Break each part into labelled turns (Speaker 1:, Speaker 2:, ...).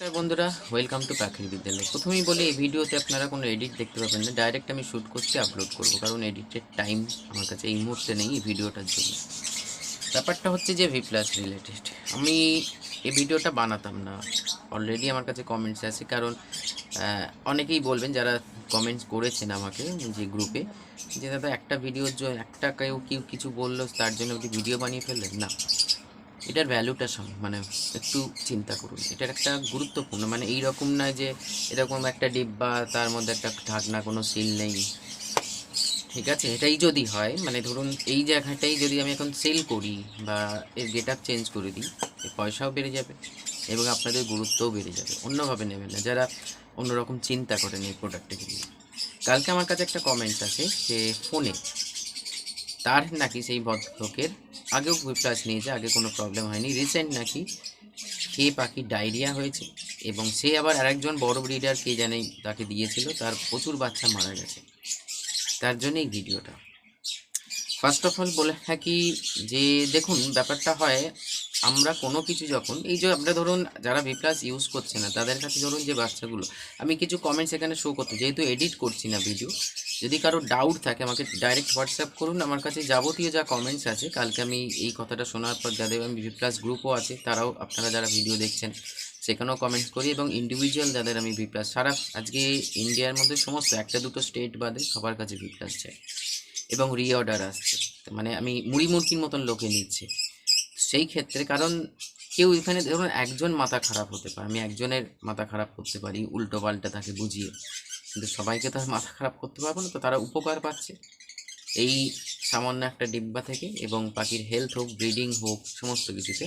Speaker 1: নমস্কার বন্ধুরা welcome to পাখির বিদ্যালয় প্রথমেই বলি, এই ভিডিওতে আপনারা কোনো এডিট দেখতে পাবেন না। ডাইরেক্ট আমি শ্যুট করছি আপলোড করব, কারণ এডিটের টাইম আমার কাছে এই মুহূর্তে নেই, এই ভিডিওটার জন্য। ব্যাপারটা হচ্ছে যে ভি প্লাস রিলেটেড আমি এই ভিডিওটা বানাতাম না। অলরেডি আমার কাছে কমেন্টস আছে, কারণ অনেকেই বলবেন, যারা কমেন্টস করেছেন আমাকে, যে গ্রুপে যে, দাদা, একটা ভিডিওর জন্য একটা কেউ কেউ কিছু বলল, তার জন্য ভিডিও বানিয়ে ফেললেন? না। এটার ভ্যালুটা মানে একটু চিন্তা করুন। এটার একটা গুরুত্বপূর্ণ মানে এই রকম নয় যে এরকম একটা ডিব্বা, তার মধ্যে একটা ঢাকনা, কোনো সিল নেই। ঠিক আছে? এটাই যদি হয় মানে ধরুন এই জায়গাটাই যদি আমি এখন সেল করি বা এর গেট আপ চেঞ্জ করে দিই পয়সাও বেড়ে যাবে এবং আপনাদের গুরুত্বও বেড়ে যাবে। অন্যভাবে নেবেন না। যারা অন্যরকম চিন্তা করেন এই প্রোডাক্টটাকে নিয়ে কালকে আমার কাছে একটা কমেন্টস আছে যে ফোনে তার নাকি সেই ভদ্রলোকের আগেও প্লাস নিয়েছে, আগে কোনো প্রবলেম হয়নি। রিসেন্ট নাকি কে পাখি ডায়রিয়া হয়েছে এবং সে আবার আরেকজন বড় ব্রিডার কে জানে তাকে দিয়েছিল, তার প্রচুর বাচ্চা মারা গেছে। তার জন্য এই ভিডিওটা। ফার্স্ট অফ অল বলে থাকি যে দেখুন, ব্যাপারটা হয় আমরা কোনো কিছু যখন, এই যে আমরা ধরুন যারা ভি প্লাস ইউজ করছে না, তাদের কাছে ধরুন যে বাচ্চাগুলো, আমি কিছু কমেন্টস এখানে শো করতে, যেহেতু এডিট করছি না ভিডিও যদি কারও ডাউট থাকে, আমাকে ডাইরেক্ট হোয়াটসঅ্যাপ করুন, আমার কাছে যাবতীয় যা কমেন্টস আছে, কালকে আমি এই কথাটা শোনার পর যাদের আমি ভি প্লাস গ্রুপও আছে, তারাও, আপনারা যারা ভিডিও দেখছেন, সেখানেও কমেন্টস করি এবং ইন্ডিভিজুয়াল যাদের আমি ভি প্লাস সারা আজকে ইন্ডিয়ার মধ্যে সমস্ত একটা দুটো স্টেট বাদে সবার কাছে ভি প্লাস চাই। এবং রিঅর্ডার আসছে। মানে আমি মুড়ি মুরগির মতন লোকে নিচ্ছে। সেই ক্ষেত্রে কারণ কেউ এখানে ধরুন একজন মাথা খারাপ হতে পারে, আমি একজনের মাথা খারাপ করতে পারি উল্টো পাল্টা তাকে বুঝিয়ে। কিন্তু সবাইকে তো মাথা খারাপ করতে পারব না, তো তারা উপকার পাচ্ছে। এই সামান্য একটা ডিব্বা থেকে এবং পাখির হেলথ হোক ব্রিডিং হোক, সমস্ত কিছুতে।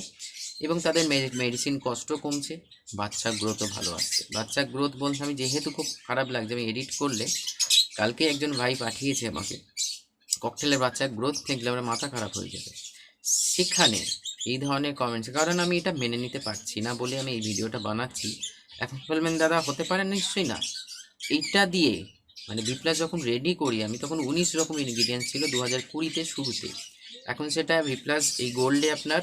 Speaker 1: এবং তাদের মেডিসিন কষ্ট কমছে, বাচ্চা গ্রোথও ভালো আসছে। বাচ্চা গ্রোথ বলতে আমি যেহেতু খুব খারাপ লাগছে, আমি এডিট করলে কালকে একজন ভাই পাঠিয়েছে আমাকে ককটেলের বাচ্চা গ্রোথ দেখলে আমার মাথা খারাপ হয়ে যাবে। সেখানে এই ধরনের কমেন্টস কারণ আমি এটা মেনে নিতে পারছি না বলে আমি এই ভিডিওটা বানাচ্ছি। এখন দাদা, হতে পারে? নিশ্চয়ই না। এইটা দিয়ে মানে বিপ্লাস যখন রেডি করি, আমি তখন উনিশ রকম ইনগ্রিডিয়েন্টস ছিল দু হাজার কুড়িতে শুরুতে। এখন সেটা বিপ্লাস এই গোল্ডে আপনার,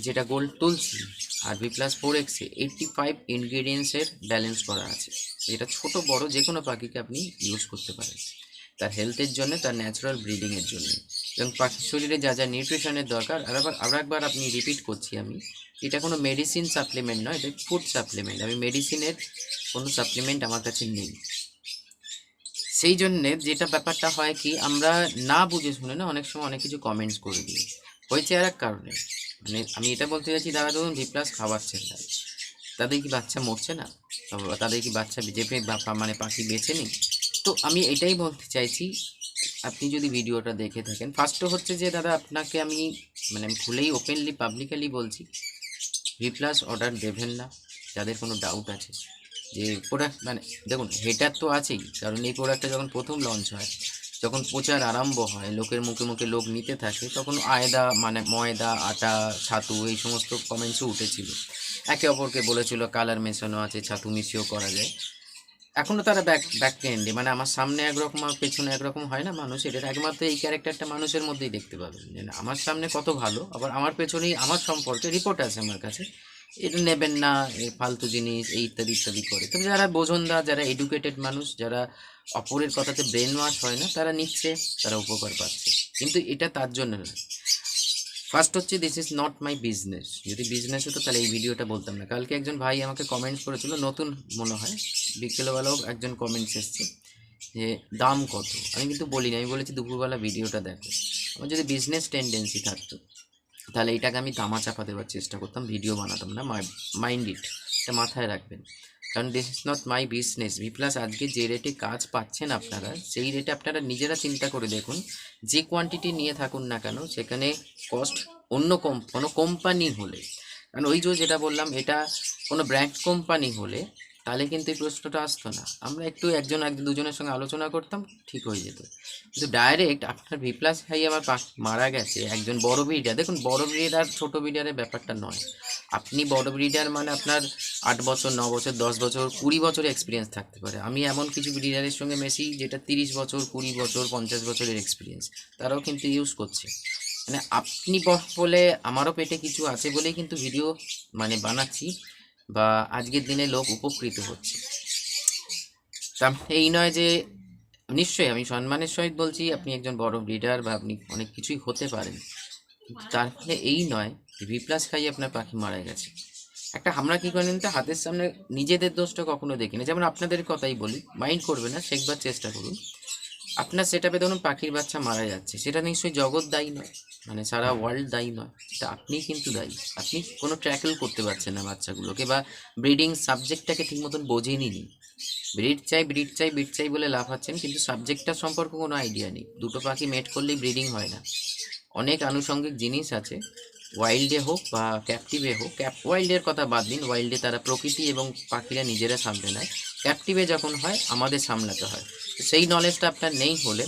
Speaker 1: যেটা গোল্ড তুলছি, আর বিপ্লাস ফোর এক্সে এইটটি ফাইভ ইনগ্রিডিয়েন্টসের ব্যালেন্স করা আছে। এটা ছোট, বড় যে কোনো পাখিকে আপনি ইউজ করতে পারেন। তার হেলথের জন্য, তার ন্যাচারাল ব্রিডিংয়ের জন্য। এবং পাখির শরীরে যা যা নিউট্রিশনের দরকার, আর আবার আরও একবার আপনি রিপিট করছি আমি এটা কোনো মেডিসিন সাপ্লিমেন্ট নয়, এটা ফুড সাপ্লিমেন্ট আমি মেডিসিনের কোনো সাপ্লিমেন্ট আমার কাছে নেই। সেই জন্যে যেটা ব্যাপারটা হয় কি, আমরা না বুঝে শুনে না অনেক সময় অনেক কিছু কমেন্টস করে দিই। হয়েছে আর এক কারণে। মানে আমি এটা বলতে চাইছি, দাদা ধরুন ভি প্লাস খাওয়াচ্ছেন তাই তাদের কি বাচ্চা মরছে না? তাদের কি বাচ্চা বিজেপি পে- মানে পাখি বেছে নিই? তো আমি এটাই বলতে চাইছি, আপনি যদি ভিডিওটা দেখে থাকেন। ফার্স্টও হচ্ছে যে, দাদা আপনাকে আমি মানে আমি খুলেই ওপেনলি পাবলিকালি বলছি ভি প্লাস অর্ডার দেবেন না, যাদের কোনো ডাউট আছে। যে প্রোডাক্ট মানে দেখুন হেটার তো আছেই, কারণ এই প্রোডাক্টটা যখন প্রথম লঞ্চ হয়, যখন প্রচার আরম্ভ হয়, লোকের মুখে মুখে লোক নিতে থাকে, তখন আয়দা মানে ময়দা, আটা, ছাতু, এই সমস্ত কমেন্টসও উঠেছিল। একে অপরকে বলেছিল কালার মেশানো আছে, ছাতু মিশিয়েও করা যায়। এখনও তারা ব্যাক ব্যাক মানে আমার সামনে একরকম আর পেছনে একরকম হয় না মানুষ। এটা একমাত্র এই ক্যারেক্টারটা মানুষের মধ্যেই দেখতে পাবেন যে আমার সামনে কত ভালো, আবার আমার পেছনেই আমার সম্পর্কে রিপোর্ট আছে আমার কাছে। এটা নেবেন না ফালতু জিনিস, এই ইত্যাদি ইত্যাদি করে। তবে যারা বোঝনদা যারা এডুকেটেড মানুষ, যারা অপরের কথাতে ব্রেন ওয়াশ হয় না, তারা নিচ্ছে, তারা উপকার পাচ্ছে। কিন্তু এটা তার জন্য না। ফার্স্ট হচ্ছে this is not my business যদি বিজনেস হতো, তাহলে এই ভিডিওটা বলতাম না। কালকে একজন ভাই আমাকে কমেন্টস করেছিল, নতুন মনে হয়। বিকেলবেলাও একজন কমেন্টস এসছে যে, দাম কত? আমি কিন্তু বলিনি, আমি বলেছি, দুপুরবেলা ভিডিওটা দেখো। আমার যদি বিজনেস টেন্ডেন্সি থাকতো, তাহলে এটাকে আমি দামা চাপা দেওয়ার চেষ্টা করতাম, ভিডিও বানাতাম না মাইন্ড ইট এটা মাথায় রাখবেন। কারণ this is not my business V plus আজকে যে রেটে কাজ পাচ্ছেন আপনারা, সেই রেটে আপনারা নিজেরা চিন্তা করে দেখুন, যে কোয়ান্টিটি নিয়ে থাকুন না কেন, সেখানে কস্ট অন্য কম কোনো কোম্পানি হলে, কারণ ওই যে যেটা বললাম, এটা কোনো ব্র্যান্ড কোম্পানি হলে তাহলে কিন্তু এই প্রশ্নটা আসতো না। আমরা একটু একজন একজন দুজনের সঙ্গে আলোচনা করতাম, ঠিক হয়ে যেত। কিন্তু ডাইরেক্ট আপনার ভি প্লাস হাই আমার মারা গেছে, একজন বড় ব্রিডার দেখুন, বড় ব্রিডার ছোটো ব্রিডারের ব্যাপারটা নয়। আপনি বড় ব্রিডার মানে আপনার আট বছর, ন বছর, দশ বছর, কুড়ি বছর এক্সপিরিয়েন্স থাকতে পারে। আমি এমন কিছু ব্রিডারের সঙ্গে মেশি যেটা তিরিশ বছর, কুড়ি বছর, পঞ্চাশ বছরের এক্সপিরিয়েন্স তারাও কিন্তু ইউজ করছে। মানে আপনি বলে আমারও পেটে কিছু আছে বলেই কিন্তু ভিডিও মানে বানাচ্ছি। বা আজকের দিনে লোক উপকৃত হচ্ছে। তা এই নয় যে নিশ্চয়ই আমি সম্মানের সহিত বলছি, আপনি একজন বড় ব্রিডার বা আপনি অনেক কিছুই হতে পারেন। তার ফলে এই নয় ভি প্লাস খাইয়ে আপনার পাখি মারা গেছে। একটা আমরা কি করেন তো? হাতের সামনে নিজেদের দোষটা কখনো দেখি না যেমন আপনাদের কথাই বলি মাইন্ড করবে না, শেখবার চেষ্টা করুন। আপনার সেটা ধরুন পাখির বাচ্চা মারা যাচ্ছে, সেটা নিশ্চয়ই জগৎ দায়ী নয়। মানে সারা ওয়ার্ল্ড দায়ী নয়। সেটা আপনি কিন্তু দায়ী। আপনি কোনো ট্র্যাকেল করতে পারছেন না বাচ্চাগুলোকে বা ব্রিডিং সাবজেক্টটাকে ঠিক মতন বোঝেনি নি ব্রিড চাই ব্রিড চাই ব্রিড চাই বলে লাফাচ্ছেন কিন্তু সাবজেক্টটা সম্পর্কে কোনো আইডিয়া নেই। দুটো পাখি মেট করলেই ব্রিডিং হয় না। অনেক আনুষঙ্গিক জিনিস আছে। ওয়াইল্ডে হোক বা ক্যাপটিভে হোক ক্যাপ ওয়াইল্ডের কথা বাদ দিন। ওয়াইল্ডে তারা প্রকৃতি এবং পাখিরা নিজেরা সামলে নেয়। ক্যাপটিভে যখন হয়, আমাদের সামলাতে হয়। তো সেই নলেজটা আপনার নেই হলে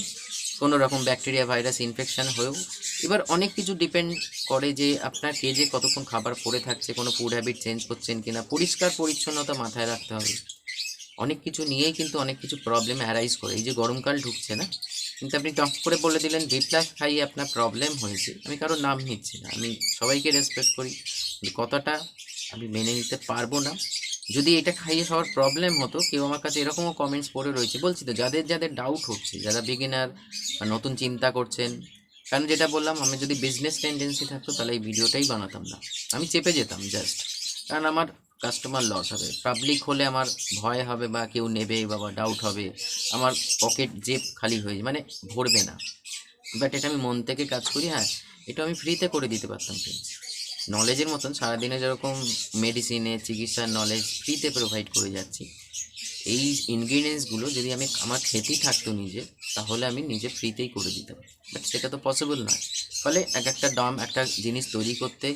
Speaker 1: কোনো রকম ব্যাকটেরিয়া, ভাইরাস ইনফেকশান হয়েও এবার অনেক কিছু ডিপেন্ড করে যে আপনার কেজে কতক্ষণ খাবার পড়ে থাকছে, কোনো ফুড হ্যাবিট চেঞ্জ করছেন কিনা, পরিষ্কার পরিচ্ছন্নতা মাথায় রাখতে হবে। অনেক কিছু নিয়েই কিন্তু অনেক কিছু প্রবলেম অ্যারাইজ করে। এই যে গরমকাল ঢুকছে না, কিন্তু আপনি টক করে বলে দিলেন বি প্লাস খাইয়ে আপনার প্রবলেম হয়েছে। আমি কারোর নাম নিচ্ছি না। আমি সবাইকে রেসপেক্ট করি কথাটা আমি মেনে নিতে পারব না। যদি এটা খাইয়ে সবার প্রবলেম হতো, কেউ আমার কাছে এরকমও কমেন্টস পড়ে রয়েছে। বলছি তো, যাদের যাদের ডাউট হচ্ছে, যারা বিগিনার নতুন চিন্তা করছেন, কারণ যেটা বললাম, আমি যদি বিজনেস টেন্ডেন্সি থাকতো, তাহলে এই ভিডিওটাই বানাতাম না। আমি চেপে যেতাম জাস্ট কারণ আমার কাস্টমার লস হবে। পাবলিক হলে আমার ভয় হবে বা কেউ নেবে বা ডাউট হবে। আমার পকেট জেব খালি হয়ে মানে ভরবে না। বাট এটা আমি মন থেকে কাজ করি হ্যাঁ এটা আমি ফ্রিতে করে দিতে পারতাম। ফ্রেন্ডস নলেজের মতন সারাদিনে যেরকম মেডিসিনে চিকিৎসার নলেজ ফ্রিতে প্রোভাইড করে যাচ্ছি, এই ইনগ্রিডিয়েন্টসগুলো যদি আমি আমার খেতেই থাকতো নিজে, তাহলে আমি নিজে ফ্রিতেই করে দিতাম। বাট সেটা তো পসিবল নয়। ফলে এক একটা দাম, একটা জিনিস তৈরি করতে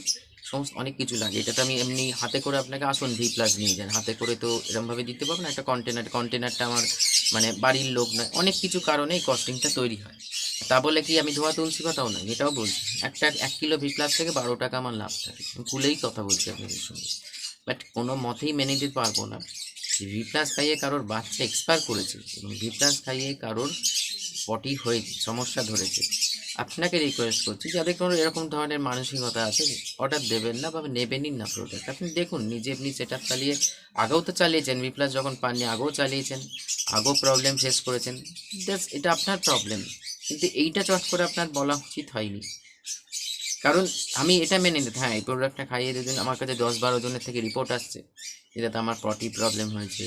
Speaker 1: সমস্ত অনেক কিছু লাগে। এটা তো আমি এমনি হাতে করে আপনাকে আসুন ভি প্লাস নিয়ে যান। হাতে করে তো এরমভাবে দিতে পারব না। একটা কন্টেনার কন্টেনারটা আমার মানে বাড়ির লোক নয়। অনেক কিছু কারণে এই কস্টিংটা তৈরি হয়। তা বলে কি আমি ধোয়া তুলছি কথাও নয়? এটাও বলছি। একটা এক কিলো ভি প্লাস থেকে বারো টাকা আমার লাভ থাকে। খুলেই কথা বলছি আপনাদের সঙ্গে। বাট কোনো মতেই মেনে দিতে পারব না। ভি প্লাস খাইয়ে কারোর বাচ্চা এক্সপায়ার করেছে এবং ভি প্লাস খাইয়ে কারোর পটি হয়ে সমস্যা ধরেছে। আপনাকে রিকোয়েস্ট করছি যাদের কোনো এরকম ধরনের মানসিকতা আছে? অর্ডার দেবেন না বা নেবেনই না প্রোডাক্ট আপনি দেখুন, নিজে আপনি সেট আপ চালিয়ে আগেও তো চালিয়েছেন। ভি প্লাস যখন পাননি, আগেও চালিয়েছেন। আগেও প্রবলেম ফেস করেছেন। জাস্ট এটা আপনার প্রবলেম কিন্তু এইটা চট করে আপনার বলা উচিত হয়নি। কারণ আমি এটা মেনে নিতে হ্যাঁ এই প্রোডাক্টটা খাইয়ে দিন আমার কাছে দশ বারো জনের থেকে রিপোর্ট আসছে। এটাতে আমার পটি প্রবলেম হয়েছে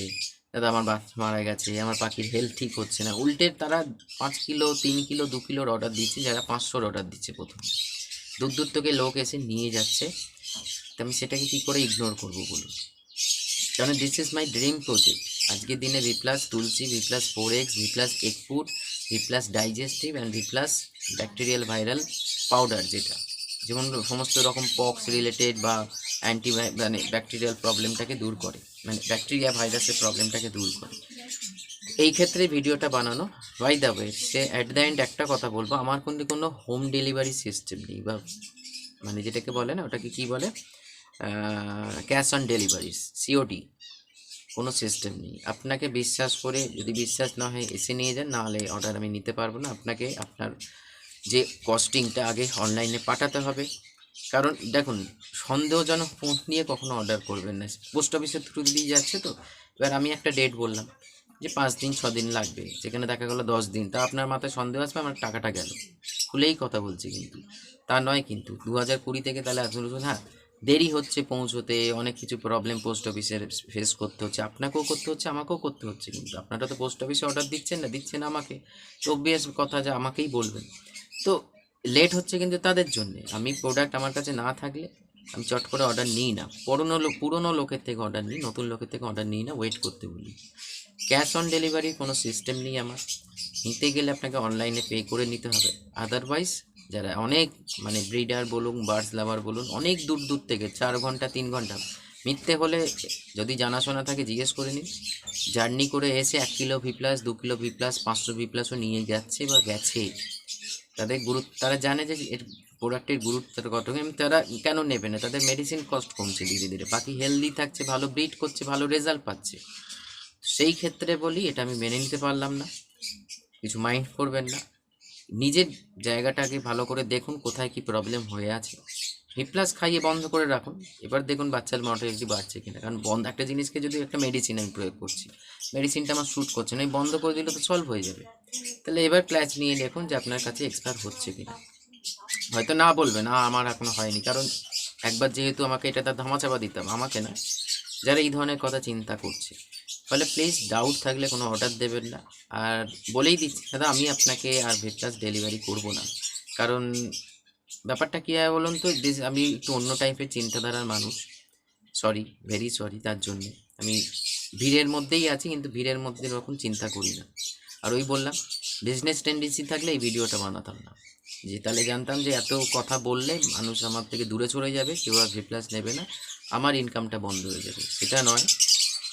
Speaker 1: দাদা আমার বাচ্চা মারা গেছে, আমার পাখির হেলথ ঠিক হচ্ছে না। উল্টে তারা পাঁচ কিলো, তিন কিলো, দু কিলোর অর্ডার দিচ্ছে, যারা পাঁচশোর অর্ডার দিচ্ছে প্রথমে। দূর দূর থেকে লোক এসে নিয়ে যাচ্ছে। তো আমি সেটাকে কী করে ইগনোর করব বলুন? কারণ this is my dream project আজকের দিনে V plus Tulsi V plus four X V plus egg food V plus digestive and V plus bacterial viral powder যেটা। যেমন সমস্ত রকম পক্স রিলেটেড বা অ্যান্টি মানে ব্যাকটেরিয়াল প্রবলেমটাকে দূর করে। মানে ব্যাকটেরিয়া ভাইরাসের প্রবলেমটাকে দূর করে। এই ক্ষেত্রে ভিডিওটা বানানো। By the way say at the end একটা কথা বলব। আমার কিন্তু কোনো হোম ডেলিভারি সিস্টেম নেই বা মানে যেটাকে বলে না, ওটাকে কী বলে? ক্যাশ অন ডেলিভারিস সিওডি কোনো সিস্টেম নেই। আপনাকে বিশ্বাস করে, যদি বিশ্বাস না হয় এসে নিয়ে যান, নাহলে অর্ডার আমি নিতে পারব না। আপনাকে আপনার যে কস্টিংটা আগে অনলাইনে পাঠাতে হবে। কারণ দেখুন, সন্দেহজনক ফোন নিয়ে কখনো অর্ডার করবেন না। পোস্ট অফিসের থ্রু দিয়ে যাচ্ছে তো। এবার আমি একটা ডেট বললাম যে পাঁচ দিন, ছ দিন লাগবে। যেখানে দেখা গেলো দশ দিন। তা আপনার মাথায় সন্দেহ আসবে, আমার টাকাটা গেল। খুলেই কথা বলছি কিন্তু। তা নয় কিন্তু। দু হাজার কুড়ি থেকে তাহলে আসলে হ্যাঁ দেরি হচ্ছে পৌঁছতে, অনেক কিছু প্রবলেম পোস্ট অফিসের ফেস করতে হচ্ছে, আপনাকেও করতে হচ্ছে, আমাকেও করতে হচ্ছে কিন্তু। আপনারা তো পোস্ট অফিসে অর্ডার দিচ্ছেন না, দিচ্ছেন আমাকে। তো অবভিয়াস কথা যে আমাকেই বলবেন। তো লেট হচ্ছে কিন্তু তাদের জন্যে। আমি প্রোডাক্ট আমার কাছে না থাকলে আমি চট করে অর্ডার নিই না। পুরনো লোক পুরনো লোকের থেকে অর্ডার নিই, নতুন লোকের থেকে অর্ডার নিই না ওয়েট করতে বলি। ক্যাশ অন ডেলিভারির কোনো সিস্টেম নেই আমার। নিতে গেলে আপনাকে অনলাইনে পে করে নিতে হবে। আদারওয়াইজ যারা অনেক মানে ব্রিডার বলুন, বার্ডস লাভার বলুন, অনেক দূর দূর থেকে, চার ঘণ্টা, তিন ঘণ্টা। মিথ্যে হলে যদি জানাশোনা থাকে, জিজ্ঞেস করে নিন। জার্নি করে এসে এক কিলো ভি প্লাস, দু কিলো ভি প্লাস, পাঁচশো ভি প্লাসও নিয়ে যাচ্ছে বা গেছে। তাদের গুরুত্ব, তারা জানে যে এর প্রোডাক্টের গুরুত্বের কত তারা কেন নেবে না? তাদের মেডিসিন কস্ট কমছে ধীরে ধীরে। বাকি হেলদি থাকছে, ভালো ব্রিড করছে, ভালো রেজাল্ট পাচ্ছে। সেই ক্ষেত্রে বলি, এটা আমি মেনে নিতে পারলাম না। কিছু মাইন্ড করবেন না। নিজের জায়গাটাকে ভালো করে দেখুন, কোথায় কি প্রবলেম হয়ে আছে। ভি প্লাস খাইয়ে বন্ধ করে রাখুন। এবার দেখুন বাচ্চার মর্টালিটি বাড়ছে কিনা। কারণ বন্ধ, একটা জিনিসকে যদি একটা মেডিসিন আমি প্রয়োগ করছি মেডিসিনটা আমার শ্যুট করছে না বন্ধ করে দিলে তো সলভ হয়ে যাবে। তাহলে এবার ক্ল্যাচ নিয়ে দেখুন যে আপনার কাছে এক্সপায়ার হচ্ছে কিনা। হয়তো না বলবে, না, আমার এখনও হয়নি। কারণ একবার যেহেতু আমাকে এটা তার ধামাচাপা দিতাম আমাকে না, যারা এই ধরনের কথা চিন্তা করছে। ফলে প্লিজ ডাউট থাকলে কোনো অর্ডার দেবেন না। আর বলেই দিচ্ছি, দাদা, আমি আপনাকে আর ভেটলাস ডেলিভারি করব না। কারণ ব্যাপারটা কী হয় বলুন তো আমি একটু অন্য টাইপের চিন্তাধারার মানুষ। সরি ভেরি সরি তার জন্যে। আমি ভিড়ের মধ্যেই আছি, কিন্তু ভিড়ের মধ্যে এরকম চিন্তা করি না। আর ওই বললাম বিজনেস টেন্ডেন্সি থাকলে এই ভিডিওটা বানাতাম না। যে তাহলে জানতাম যে এত কথা বললে মানুষ আমার থেকে দূরে চলে যাবে, কেউ আর ভি প্লাস নেবে না, আমার ইনকামটা বন্ধ হয়ে যাবে। সেটা নয়।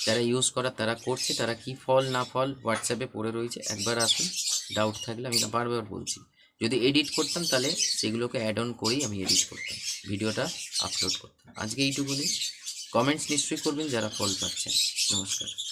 Speaker 1: যারা ইউজ করার তারা করছে, তারা কি ফল, না ফল হোয়াটসঅ্যাপে পড়ে রয়েছে। একবার আসুন ডাউট থাকলে আমি বারবার বলছি। যদি এডিট করতাম তাহলে সেগুলোকে অ্যাড অন করেই আমি এডিট করতাম, ভিডিওটা আপলোড করতাম। আজকে এইটুকুনি। কমেন্টস নিশ্চয়ই করবেন যারা ফল পাচ্ছেন। নমস্কার।